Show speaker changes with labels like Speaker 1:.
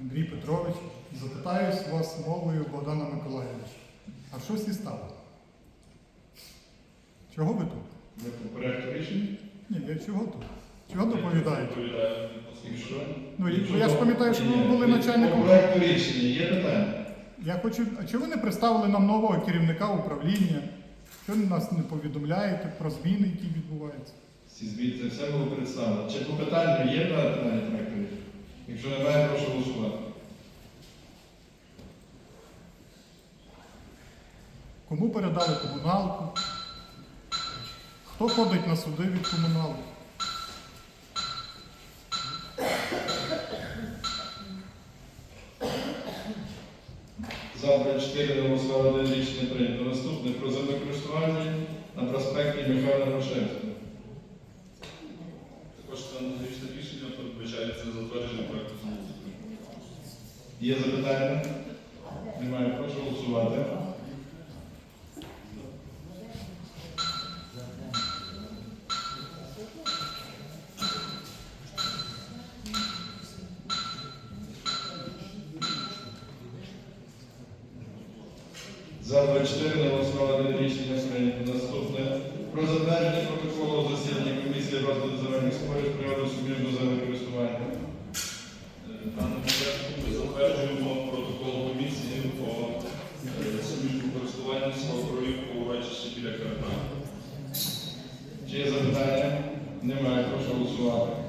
Speaker 1: Андрій Петрович, запитаюсь вас мовою Богдана Миколаєвича. А що сі стало? Чого ви тут?
Speaker 2: Ви по порядку рішення?
Speaker 1: Ні, я чого тут? Чого доповідаєте? Ну, я ж пам'ятаю, що ви були начальником. По
Speaker 2: проекту рішення є питання?
Speaker 1: Я хочу. А чого ви не представили нам нового керівника управління? Чого ви нас не повідомляєте про зміни, які відбуваються?
Speaker 2: Всі звідси все було представлено. Чи по питанню є на проекту рішення? Якщо немає, прошу голосувати.
Speaker 1: Кому передали комуналку? Хто ходить на суди від комуналки?
Speaker 2: За 24 не голосували рішення прийнято. Наступне про землекористування на проспекті Михайла Грушевського.
Speaker 3: Також аналогічне рішення передбачається затвердження проекту землеустрою.
Speaker 2: Є запитання? Немає. Прошу голосувати. За 24 не рішення. Наступне про затвердження протоколу засідання комісії розгляду земельних спорів з приводу суміжного землекористування.
Speaker 3: Даному порядку ми затверджуємо протокол комісії по е, суміжному користуванню словоровів у речищі біля Карна.
Speaker 2: Чи є запитання? Немає. Прошу голосувати.